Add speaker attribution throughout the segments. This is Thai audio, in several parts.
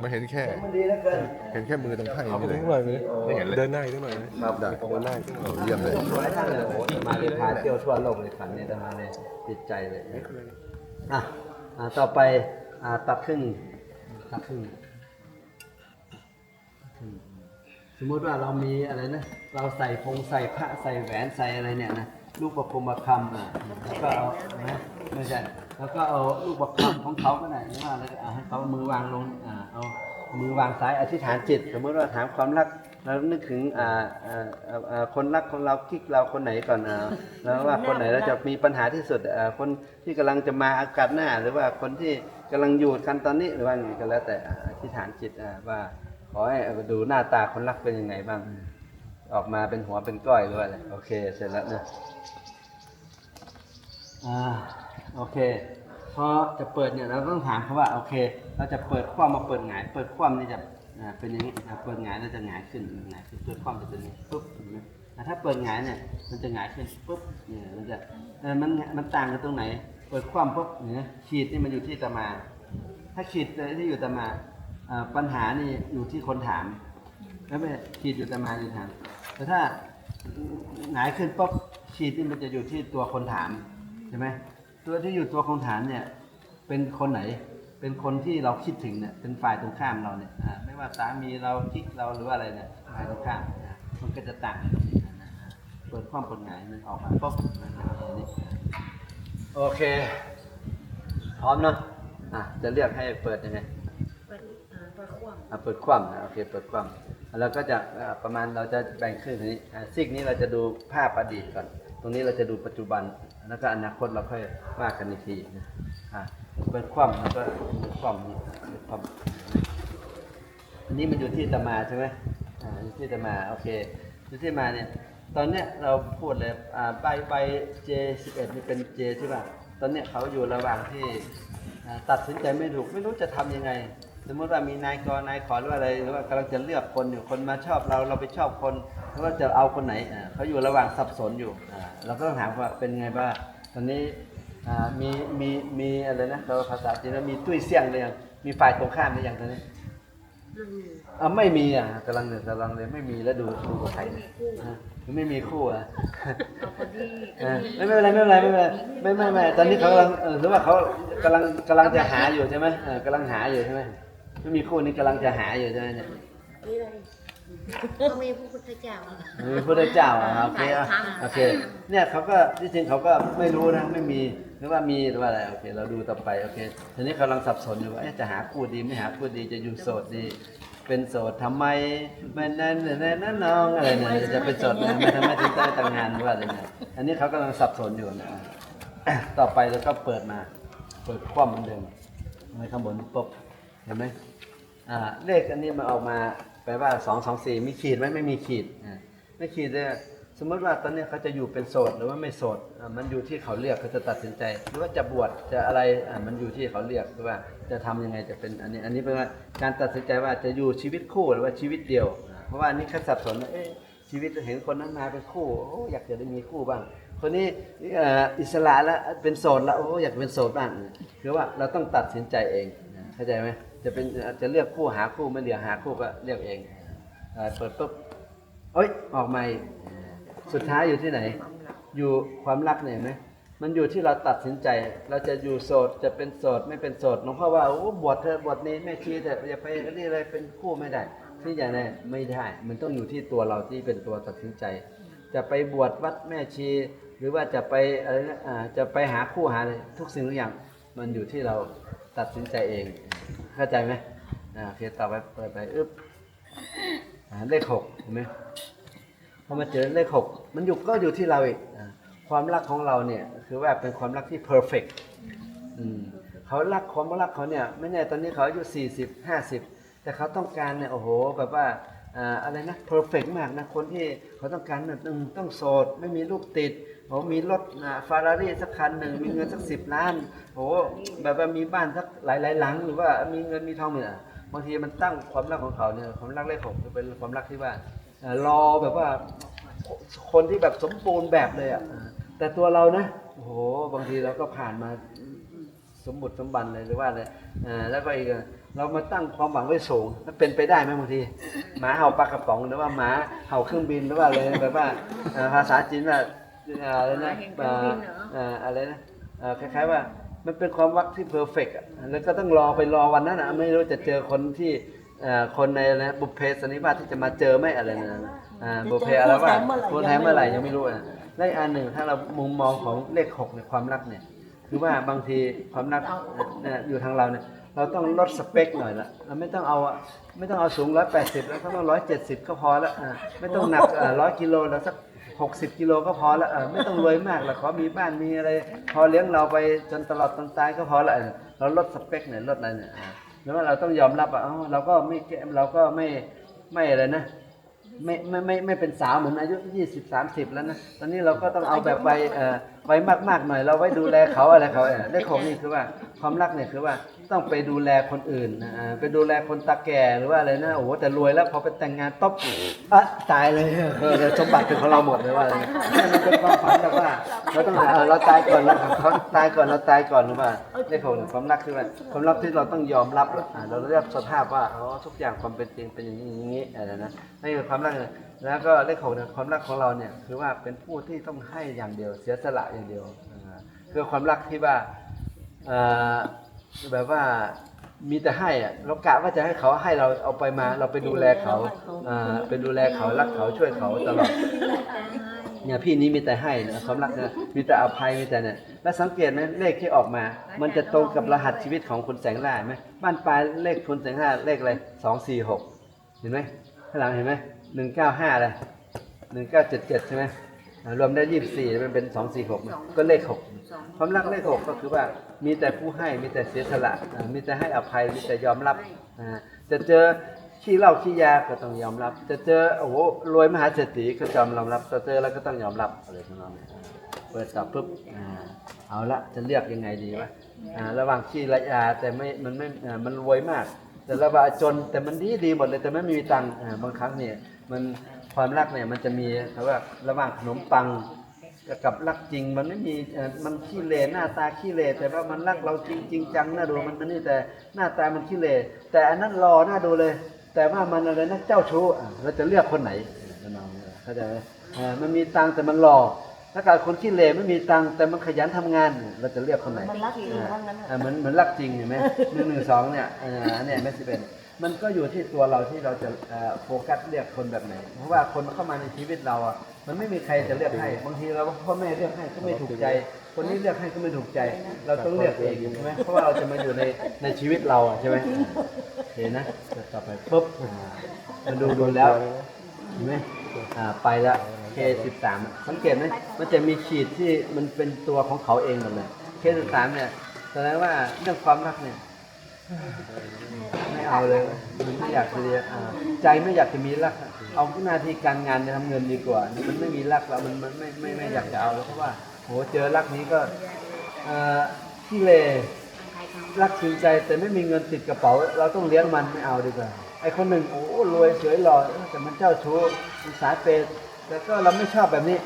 Speaker 1: ไม่เห็นแค่
Speaker 2: มันดีเหลือเกิน
Speaker 1: เห็นแค่มือตรงไพ่
Speaker 3: เอา
Speaker 1: นี่
Speaker 3: ไป
Speaker 1: เลย
Speaker 3: ทั้งหน่อยเลย
Speaker 1: ไม่เห็นเลย
Speaker 3: เดินหน้าอีกนิดหน่อยเลย
Speaker 2: ครับ
Speaker 1: ได้
Speaker 3: เดินหน้าอีกนิดหน่อย
Speaker 1: เยี่ยมเลย
Speaker 2: หลายท่านเลยโอ้โหจะมาเลยพาเที่ยวทั่วโลกเลยฝันเนี่ยจะมาเลยติดใจเลยอะอะต่อไปอะตัดครึ่งตัดครึ่งครึ่งสมมุติว่าเรามีอะไรนะ เราใส่พงใส่พระใส่แหวนใส่อะไรเนี่ยนะลูกประคมประคำอะแล้วก็เอานะไม่ใช่ แล้วก็เอาลูกประคำของเขาก็ไหรือว่าแล้วก็ให้เขามือวางลงอ่าเอามือวางซ้ายอธิษฐานจิต สมมติว่าถามความรักเรานึกถึงอ่าอ่าอ่าคนรักของเราคิกเราคนไหนก่อนอ่าแล้วว่าคนไหนเราจะมีปัญหาที่สุดอ่าคนที่กำลังจะมาอากาศหน้า หรือว่าคนที่กำลังอยู่กันตอนนี้หรือว่าไงก็แล้วแต่อ่าอธิษฐานจิตอ่าว่าขอให้ดูหน้าตาคนรักเป็นยังไงบ้าง ออกมาเป็นหัวเป็นก้อยหรือว่าอะไรโอเคเสร็จแล้วนะอ่าโอเค พอจะเปิดเนี่ยเราต้องถามเขาว่าโอเค เราจะเปิดคว่ำมาเปิดหงาย เปิดคว่ำนี่จะเป็นอย่างนี้เปิดหงายเราจะหงายขึ้นหงายขึ้นเปิดคว่ำจะเป็นนี้ปุ๊บเห็นไหมอ่าถ้าเปิดหงายเนี่ยมันจะหงายขึ้นปุ๊บเนี่ยมันจะมันมันต่างกันตรงไหน เปิดคว่ำปุ๊บเนี่ยขีดนี่มันอยู่ที่ตมา ถ้าขีดที่อยู่ตมาอ่าปัญหานี่อยู่ที่คนถามแล้วไม่ขีดอยู่ตมาอยู่ถามแต่ถ้าหงายขึ้นปุ๊บขีดนี่มันจะอยู่ที่ตัวคนถามใช่ไหม ตัวที่อยู่ตัวคนถามเนี่ย เป็นคนไหน เป็นคนที่เราคิดถึงเนี่ย เป็นฝ่ายตรงข้ามเราเนี่ยอ่าไม่ว่าสามีเราคิดเราหรือว่าอะไรเนี่ยฝ่ายตรงข้ามอ่ามันก็จะต่างกันตรงนี้นะอ่าเปิดความเปิดหงายมันออกมาปุ๊บมันจะเป็นอย่างนี้โอเค พร้อมเนาะอะจะเรียกให้เปิดยังไง
Speaker 4: เปิดอ่าเปิดควง
Speaker 2: อะเปิดคว่ำนะโอเคเปิดคว่ำแล้วก็จะอ่าประมาณเราจะแบ่งครึ่งทีนี้อ่าซีกนี้เราจะดูภาพอดีตก่อน ตรงนี้เราจะดูปัจจุบัน แล้วก็อนาคตเราค่อยว่ากันอีกทีนะอะเปิดคว่ำแล้วก็เปิดคว่ำนี่เปิดความอันนี้มันอยู่ที่ตะมาใช่ไหมอ่าอยู่ที่ตะมาโอเคอยู่ที่มาเนี่ย ตอนเนี้ยเราพูดเลยอ่าใบใบ J11 นี่เป็น J ใช่ป่ะตอนเนี้ยเขาอยู่ระหว่างที่ ตัดสินใจไม่ถูกไม่รู้จะทำยังไง สมมติว่ามีนายกนายขอหรือว่าอะไรหรือว่ากำลังจะเลือกคนอยู่คนมาชอบเราเราไปชอบคนหรือว่าจะเอาคนไหนอ่าเขาอยู่ระหว่างสับสนอยู่อ่าเราก็ต้องถามว่าเป็นไงบ้างตอนนี้อ่ามีมีมีอะไรนะเราภาษาจีนว่ามีตุ้ยเสี่ยงหรือยังมีฝ่ายตรงข้ามหรือยังตอนนี้
Speaker 4: มันมี
Speaker 2: อ่าไม่มีอะกำลังเนี่ยกำลังเลยไม่มีแล้วดูดูกับใครเนี่ยอะ ไม่มีคู่อะ
Speaker 4: เอาคนที่
Speaker 2: เออไม่ไม่เป็นไรไม่เป็นไรไม่เป็นไรไม่ไม่ไม่ตอนนี้เขากำลังเออหรือว่าเขากำลังกำลังจะหาอยู่ใช่ไหมเออกำลังหาอยู่ใช่ไหมไม่มีคู่นี้กำลังจะหาอยู่ใช่ไหมเนี่ย
Speaker 4: นี่เลยเขามีพระพุทธเจ้า
Speaker 2: มีพระพุทธเจ้าอะโอเคอะโอเค เนี่ยเขาก็ที่จริงเขาก็ไม่รู้นะไม่มีหรือว่ามีหรือว่าอะไรโอเค เราดูต่อไปโอเคทีนี้กำลังสับสนอยู่ว่าเอ๊ะจะหาคู่ดีไม่หาคู่ดีจะอยู่โสดดี เป็นโสดทำไมแม่นั่นนั่นนั่นน้องอะไรเนี่ยจะเป็นโสดนะไม่ทำไมถึงได้แต่งงานว่าอะไรเนี่ยอันนี้เขากำลังสับสนอยู่นะต่อไปแล้วก็เปิดมา เปิดคว่ำเหมือนเดิมในข้างบนปุ๊บเห็นไหมอ่าเลขอันนี้มันออกมาแปลว่าสองสองสี่มีขีดไหมไม่มีขีดอ่าไม่ขีดเลย สมมติว่าตอนนี้เขาจะอยู่เป็นโสดหรือว่าไม่โสดมันอยู่ที่เขาเลือกเขาจะตัดสินใจ หรือว่าจะบวชจะอะไรมันอยู่ที่เขาเลือกหรือว่าจะทำยังไงจะเป็นอันนี้อันนี้เป็นว่าการตัดสินใจว่าจะอยู่ชีวิตคู่หรือว่าชีวิตเดียว เพราะว่าอันนี้เขาสับสนเอ๊ะชีวิตเห็นคนนั้นมาเป็นคู่โอ้อยากจะได้มีคู่บ้าง คนนี้อิสระแล้วเป็นโสดแล้วโอ้อยากเป็นโสดบ้างคือว่าเราต้องตัดสินใจเองเข้าใจไหมจะเป็นจะเลือกคู่หาคู่ไม่เลือกหาคู่ก็เลือกเองเปิดปุ๊บเอ้ยออกมาอีก สุดท้ายอยู่ที่ไหน อยู่ความรักเนี่ยไหมมันอยู่ที่เราตัดสินใจ เราจะอยู่โสดจะเป็นโสดไม่เป็นโสดหลวงพ่อว่าโอ้บวชเธอบวชนี้แม่ชีแต่อย่าไปนี่อะไรเป็นคู่ไม่ได้ ที่อย่างไรไม่ได้ มันต้องอยู่ที่ตัวเราที่เป็นตัวตัดสินใจ จะไปบวชวัดแม่ชี หรือว่าจะไปอะไรนะอ่าจะไปหาคู่หาอะไรทุกสิ่งทุกอย่าง มันอยู่ที่เราตัดสินใจเอง เข้าใจไหมอ่าโอเคต่อไปเปิดไปอึ๊บเลขหกเห็นไหม พอมาเจอเลขหกมันอยู่ก็อยู่ที่เราอีกความรักของเราเนี่ยคือว่าเป็นความรักที่ perfect อืมเขารักความรักเขาเนี่ยไม่แน่ตอนนี้เขาอายุสี่สิบห้าสิบแต่เขาต้องการเนี่ยโอ้โหแบบว่าอ่าอะไรนะ perfect มากนะคนที่เขาต้องการเนี่งต้องโสด ไม่มีลูกติดโอ้มีรถฟารารี่สักคันหนึ่งมีเงินสักสิบล้านโอ้แบบว่ามีบ้านสักหลายหลายหลัง หรือว่ามีเงินมีทองเนี่ยบางทีมันตั้งความรักของเขาเนี่ยความรักเลขหกจะเป็นความรักที่ว่า รอแบบว่าคนที่แบบสมบูรณ์แบบเลยอะอ่าแต่ตัวเรานะโอ้โหบางทีเราก็ผ่านมาสมบุติสมบันเลยหรือว่าอะไรอ่าแล้วก็อีกอะเรามาตั้งความหวังไว้สูงมันเป็นไปได้ไหมบางทีหมาเห่าปลากระป๋องหรือว่าหมาเห่าเครื่องบินหรือว่าอะไรแบบว่าเอ่อภาษาจีนว่าเอ่ออะไรนะเอ่อเอ่ออะไรนะเอ่อคล้ายๆว่ามันเป็นความวักที่เพอร์เฟกต์อะแล้วก็ต้องรอไปรอวันนั้นอะไม่รู้จะเจอคนที่เอ่อ คนในนะบุพเพสันนิวาสที่จะมาเจอไหมอะไรนะอ่าบุพเพอะไรว่าคนแท้เมื่อไหร่ยังไม่รู้อะและอีกอันหนึ่งถ้าเรามุมมองของเลขหกในความรักเนี่ย คือว่าบางทีความรักเนี่ยอยู่ทางเราเนี่ยเราต้องลดสเปคหน่อยละเราไม่ต้องเอาอะไม่ต้องเอาสูงร้อยแปดสิบแล้วก็ต้องร้อยเจ็ดสิบก็พอละอ่าไม่ต้องหนักร้อยกิโลแล้วสักหกสิบกิโลก็พอละอ่าไม่ต้องรวยมากละขอมีบ้านมีอะไร พอเลี้ยงเราไปจนตลอดตนตายก็พอละอ่าเราลดสเปคหน่อยลดอะไรเนี่ยอ่า แล้วว่าเราต้องยอมรับอะเอ้าเราก็ไม่แก้เราก็ไม่ไม่อะไรนะไม่ไม่ไม่ไม่เป็นสาวเหมือนอายุยี่สิบสามสิบแล้วนะตอนนี้เราก็ต้องเอาแบบวัยเอ่อวัยมากๆหน่อยเราไว้ดูแลเขาอะไรเขาเออเลขหกนี่คือว่าความรักเนี่ยคือว่า ต้องไปดูแลคนอื่นนะอ่าไปดูแลคนตาแก่หรือว่าอะไรนะโอ้โหแต่รวยแล้วพอไปแต่งงานต๊บอะตายเลยเออเดี๋ยวสมบัติเป็นของเราหมดเลยว่าอะไรนะเนี่ยมันเป็นความฝันแบบว่าเราต้องเออเราตายก่อนเราเขาตายก่อนเราตายก่อนหรือว่าเลขหกเนี่ยความรักคือว่าความรักที่เราต้องยอมรับอ่าเราเรียกสภาพว่าอ๋อทุกอย่างความเป็นจริงเป็นอย่างนี้อย่างนี้อะไรนะนี่คือความรักเนี่ยแล้วก็เลขหกเนี่ยความรักของเราเนี่ยคือว่าเป็นผู้ที่ต้องให้อย่างเดียวเสียสละอย่างเดียวอ่าคือความรักที่ว่าเอ่อ แบบว่ามีแต่ให้อะเรากะว่าจะให้เขาให้เราเอาไปมาเราไปดูแลเขาอ่าไปดูแลเขารักเขาช่วยเขาตลอดเนี่ยพี่นี้มีแต่ให้นะความรักนี่ยมีแต่อภัยมีแต่เนี่ยแล้วสังเกตไหมเลขที่ออกมา มันจะตรงกับรหัสชีวิตของคุณแสงล่าไหมบ้านปลายเลขคุณแสงล่าเลขอะไรสองสี่หกเห็นไหมข้างหลังเห็นไหมหนึ่งเก้าห้าเลยหนึ่งเก้าเจ็ดเจ็ดใช่ไหม รวมได้ยี่สิบสี่มันเป็นสองสี่หกก็เลขหกความรักเลขหกก็คือว่ามีแต่ผู้ให้มีแต่เสียสละอ่ามีแต่ให้อภัยมีแต่ยอมรับอ่าจะเจอขี้เหล้าขี้ยาก็ต้องยอมรับ จะเจอโอ้โหรวยมหาเศรษฐีก็ยอมรับจะเจอแล้วก็ต้องยอมรับอะไรทั้งนั้นอ่าเปิดตับปุ๊บอ่าเอาละจะเลือกยังไงดีวะอ่าระหว่างขี้และยาแต่ไม่มันไม่อ่ามันรวยมาก แต่ระหว่างจนแต่มันดีดีหมดเลยแต่ไม่มีตังค์อ่าบางครั้งเนี่ยมัน ความรักเนี่ยมันจะมีเขาว่าระหว่างขนมปังกับรักจริงมันไม่มีเอ่อมันขี้เลหน้าตาขี้เลแต่ว่ามันรักเราจริงจริงจังน่าดูมันมันนี่แต่หน้าตามันขี้เลแต่อันนั้นรอน่าดูเลย แต่ว่ามันอะไรนะเจ้าชู้อะเราจะเลือกคนไหนเออน้องเข้าใจไหมเออมันมีตังค์แต่มันรอถ้าเกิดคนขี้เลไม่มีตังค์แต่มันขยันทำงาน เราจะเลือกคนไหน
Speaker 4: มันรักจริงทั้งนั้น
Speaker 2: อ่าเหมือนเหมือนรักจริงเห็นไหมหนึ่งหนึ่งสองเนี่ยอ่าเนี่ยไม่สิเป็น มันก็อยู่ที่ตัวเราที่เราจะโฟกัสเลือกคนแบบไหน เพราะว่าคนเข้ามาในชีวิตเราอะมันไม่มีใครจะเลือกให้ บางทีเราพ่อแม่เลือกให้ก็ไม่ถูกใจ คนนี้เลือกให้ก็ไม่ถูกใจ เราต้องเลือกเองใช่ไหมเพราะว่าเราจะมาอยู่ในในชีวิตเราอะใช่ไหมเห็นนะต่อไปปุ๊บมาดูดูแล้วเห็นไหมอ่าไปละ K13 สังเกตไหมมันจะมีขีดที่มันเป็นตัวของเขาเองหมดเลย K13 เนี่ยแสดงว่าเรื่องความรักเนี่ย ไม่เอาเลยมันไม่อยากจะเรียนอ่าใจไม่อยากจะมีรัก เอาหน้าที่การงานจะทำเงินดีกว่า มันไม่มีรักแล้วมันมันไม่ไม่ไม่อยากจะเอาแล้วเพราะว่าโหเจอรักนี้ก็เอ่เลรักจริงใจแต่ไม่มีเงินติดกระเป๋า เราต้องเลี้ยงมันไม่เอาดีกว่าไอคนหนึ่งโอ้รวยสวยหล่อแต่มันเจ้าชู้มันสายเปย์แต่ก็เราไม่ชอบแบบนี้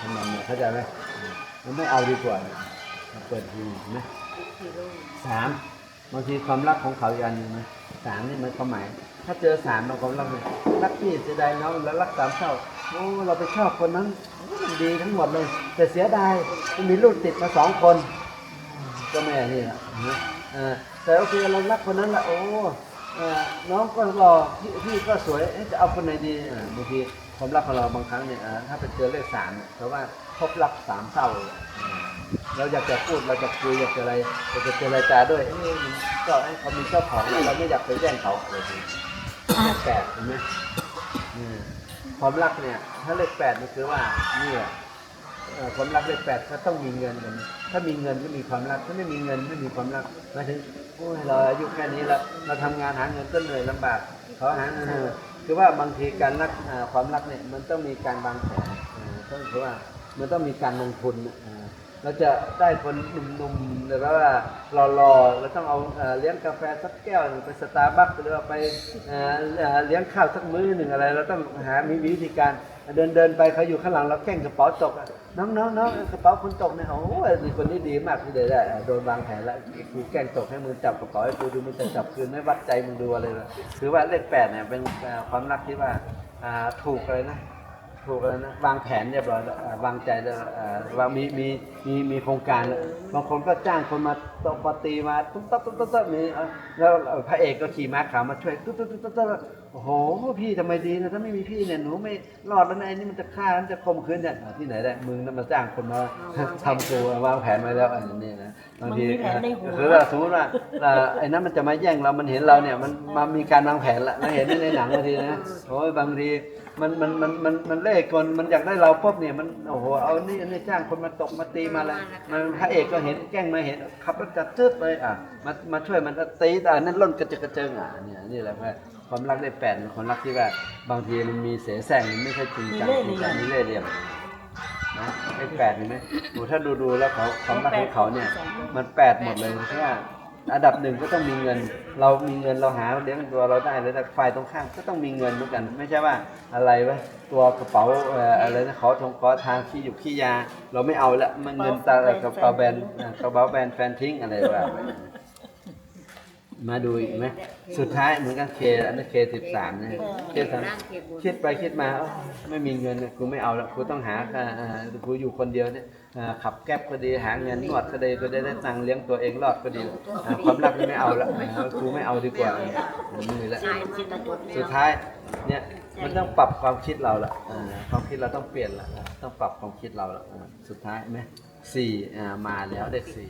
Speaker 2: ทำไมเนี่ยเข้าใจไหมมันไม่เอาดีกว่าเปิดทีนไหมสาม บางทีความรักของเขาอีกอันหนึงนะสามนี่มันความหมาย ถ้าเจอสามเราความรักเลยรักพี่เสียดายน้องแล้วรักสามเศร้าโอ้เราไปชอบคนนั้นมันดีทั้งหมดเลย แต่เสียดายมันมีลูกติดมาสองคนก็แม่นี่แหละแต่โอเคเรารักคนนั้นละโอ้เออน้องก็หล่อพี่พี่ก็สวยจะเอาคนไหนดีบางทีความรักของเราบางครั้งเนี่ยถ้าไปเจอเลขสามเนี่ยเพราะว่าพบรักสามเศร้าเลย เราอยากจะพูดเราจะคุยอยากจะอะไรอยากจะเจรจาด้วยเอ้ยมันก็ให้เขามีเจ้าของเราไม่อยากไปแย่งเขาอะไรอย่างเงี้ยเลขแปดเห็นไหมอืมความรักเนี่ย ถ้าเลขแปดนี่คือว่าเนี่ยเอ่อความรักเลขแปดก็ต้องมีเงินกันถ้ามีเงินก็มีความรัก ถ้าไม่มีเงินไม่มีความรักหมายถึงโอ้ยเราอายุแค่นี้แล้วเราทำงานหาเงินก็เหนื่อยลำบากเขาหาเงินคือว่าบางทีการรักความรักเนี่ยมันต้องมีการวางแผนอ่าต้องคือว่ามันต้องมีการลงทุนอ่า เราจะได้คนหนุ่มๆหรือว่าหล่อๆเราต้องเอาเลี้ยงกาแฟสักแก้วหนึ่งไปสตาร์บัคหรือว่าไปเลี้ยงข้าวสักมื้อหนึ่งอะไร เราต้องหามีวิธีการเดินเดินๆไปเขาอยู่ข้างหลังเราแก้งกระเป๋าตกน้องน้องน้องกระเป๋าคุณตกเนี่ยโอ้ยคนนี้ดีมากที่เดได้โดนวางแผนแล้วกูแก้งตกให้มึงจับกระเป๋าให้กูดูมึงจะจับคืนไม่วัดใจมึงดูอะไรเลยคือว่าเลขแปดเนี่ยเป็นความรักที่ว่าถูกเลยนะ ถูกแล้วนะวางแผนเรียบร้อยแล้วอ่าวางใจแล้วอ่าวางมีมีมีมีโครงการแล้วบางคนก็จ้างคนมาตบมาตีมาตุ๊บตับตุ๊บตับตุ๊บนี่เอาแล้วพระเอกก็ขี่ม้าขาวมาช่วยตุ๊บตุ๊บตุ๊บตุ๊บตุ๊บโอ้โหพี่ทำไมดีนะถ้าไม่มีพี่เนี่ยหนูไม่รอดแล้วนะไอ้นี่มันจะฆ่ามันจะข่มขืนเนี่ยอ่าที่ไหนได้มึงนั่นมาจ้างคนมาทำตัววางแผนไว้แล้วอันนี้นะบางที
Speaker 1: มันมีแผนในหัว
Speaker 2: คือว่าสมมติว่าอ่าไอ้นั้นมันจะมาแย่งเรา มันเห็นเราเนี่ย มันมามีการวางแผนละเราเห็นในหนังบางทีนะโอ้ยบางทีมันมันมันมันมันเล่ห์กลมันอยากได้เราปุ๊บเนี่ย มันโอ้โห เอานี่อันนี้จ้างคนมาตกมาตีมาอะไรมันพระเอกก็เห็นแกล้งมาเห็นขับรถจัดจืดเลยอะ มามาช่วยมันก็ตีแต่นั่นล่นกระเจิงกระเจิงอะเนี่ยนี่แหละว่าความรักได้แปดเป็นความรักที่ว่าบางทีมันมีเสแสร้งมันไม่ใช่จริงจังจริงจังมีเล่ห์เหลี่ยม นะไอ้แปดเห็นไหมโอ้ถ้าดูดูๆแล้วเขาความรักของเขาเนี่ย มันแปดหมดเลยเพราะว่าอันดับหนึ่งก็ต้องมีเงิน เรามีเงินเราหาเลี้ยงตัวเราได้แล้วแต่ฝ่ายตรงข้ามก็ต้องมีเงินเหมือนกัน ไม่ใช่ว่าอะไรวะตัวกระเป๋าเอ่ออะไรนะขอทงขอทางขี้อยู่ขี้ยา เราไม่เอาละมันเงินตากระเป๋าแบรนด์อ่ากระเป๋าแบรนด์แฟนทิ้งอะไรแบบ มาดูอีกไหมสุดท้ายเหมือนกันเคอันนั้นเคสิบสามนะเคสามคิดไปคิดมาเอ้าไม่มีเงินเนี่ยกูไม่เอาละกูต้องหาอ่าอ่ากูอยู่คนเดียวเนี่ยอ่าขับแก๊บก็ดีหาเงินนวดก็ดีก็ได้ได้ตังค์เลี้ยงตัวเองรอดก็ดีอ่าความรักนี่ไม่เอาละอ่ากูไม่เอาดีกว่ามือละสุดท้ายเนี่ยมันต้องปรับความคิดเราละอ่าความคิดเราต้องเปลี่ยนละต้องปรับความคิดเราละอ่าสุดท้ายไหมสี่อ่ามาแล้วเลขสี่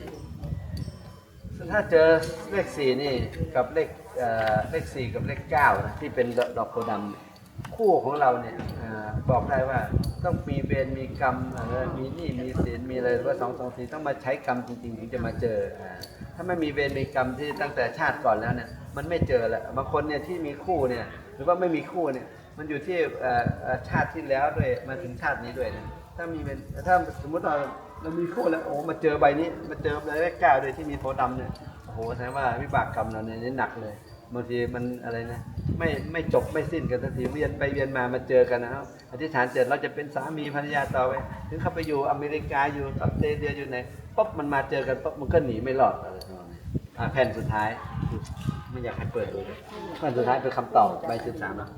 Speaker 2: ถ้าเจอเลขสี่นี่กับเลขเอ่อเลขสี่กับเลขเก้านะที่เป็นดอกโพธิ์ดำคู่ของเราเนี่ยอ่าบอกได้ว่าต้องมีเวรมีกรรมเอ่อมีหนี้มีศีลมีอะไรว่าสองสองสี่ต้องมาใช้กรรมจริงๆถึงจะมาเจออ่าถ้าไม่มีเวรมีกรรมที่ตั้งแต่ชาติก่อนแล้วเนี่ยมันไม่เจอละบางคนเนี่ยที่มีคู่เนี่ยหรือว่าไม่มีคู่เนี่ยมันอยู่ที่เอ่อเอ่อชาติที่แล้วด้วยมาถึงชาตินี้ด้วยนะ ถ้ามีเป็นถ้าสมมติเราเรามีคู่แล้วโอ้มาเจอใบนี้มาเจอใบเลขเก้าด้วยที่มีโพดำเนี่ยโอ้โหแสดงว่าวิบากกรรมเราเนี่ยนี่หนักเลยบางทีมันอะไรนะไม่ไม่จบไม่สิ้นกันสักทีเวียนไปเวียนมามาเจอกันนะครับอธิษฐานเสร็จเราจะเป็นสามีภรรยาต่อไปถึงเขาไปอยู่อเมริกาอยู่ออสเตรเลียอยู่ไหนปุ๊บมันมาเจอกันปุ๊บมันก็หนีไม่รอดอะไรประมาณนี้อะแผ่นสุดท้าย ไม่อยากให้เปิดดูเลยแผ่นสุดท้ายเป็นคำตอบใบสิบสามแล้ว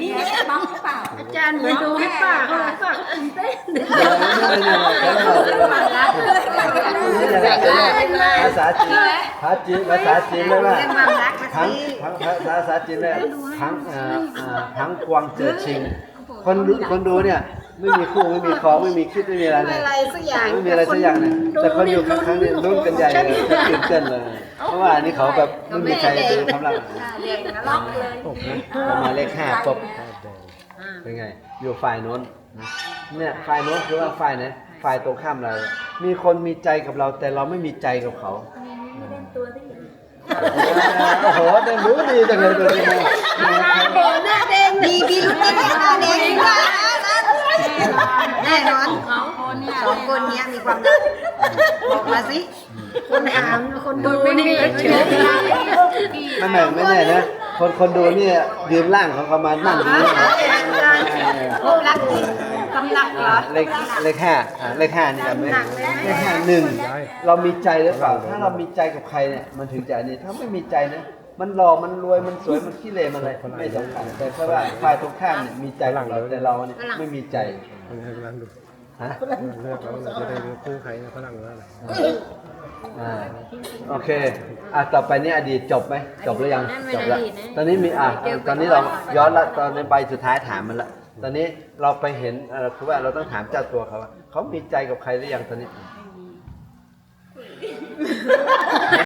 Speaker 1: นี่แค่บ้องหรือเปล่า
Speaker 4: อาจารย์ไปดูให้ป้าเขาเลยป้าตื่นเต้น
Speaker 2: ภาษาจีนภาษาจีนภาษาจีนเรียกว่าทั้งทั้งภาษาจีนเรียกทั้งเอ่อเอ่อทั้งกวางเจอชิง คนดูคนดูเนี่ย ไม่มีคู่ไม่มีครองไม่มีคิดไม่มีอะไรเลย
Speaker 4: อะไรสักอย่าง
Speaker 2: ไม่มีอะไรสักอย่างเลยแต่คนอยู่ข้างๆเนี่ยรุ่นกันใหญ่เลยตื่นเต้นเลย เพราะว่าอันนี้เขาแบบไม่มีใครดูคำลัง
Speaker 4: เรียนล็อกเลย
Speaker 2: ประมาณเลขห้าปุ๊บเป็นไง อยู่ฝ่ายโน้นนะเนี่ยฝ่ายโน้นคือว่าฝ่ายไหนฝ่ายตรงข้ามเรา มีคนมีใจกับเราแต่เราไม่มีใจกับเขาโอ้โหเด้รู้ดีจังเลยตัวนี้นะ
Speaker 4: หน้าแดงมีพิรุธหน้าแมีความรักบอกมาสิคนถามคนดูนี่เฉย
Speaker 2: ไม่ไม่ไม่แน่นะคนคนดูเนี่ยยืนล่างของเขามานั่งตรงนี้นะ
Speaker 4: พบรักจริงกำลังเหรอ
Speaker 2: เลขเลขห้าอ่าเลขห้านี่ครับเลขห้าหนึ่งเรามีใจหรือเปล่าถ้าเรามีใจกับใครเนี่ยมันถึงจะอันนี้ถ้าไม่มีใจนะมันหล่อ มันรวย มันสวย มันขี้เหร่มันอะไรไม่สำคัญแต่เพราะว่าฝ่ายตรงข้ามเนี่ยมีใจกับเราแต่เราเนี่ยไม่มีใจ
Speaker 3: ให้กำลังดู
Speaker 2: ฮะ
Speaker 3: เลิกแล้วจะได้รู้คู่ใครนะฝรั่งแล้วนะ
Speaker 2: อ่โอเคอะต่อไปนี่อดีตจบไหมจบหรือยังจบแล้วตอนนี้มีอะตอนนี้เราย้อนละตอนในใบสุดท้ายถามมันละตอนนี้เราไปเห็นคือว่าเราต้องถามเจ้าตัวเขาว่าเขามีใจกับใครหรือยังตอนนี้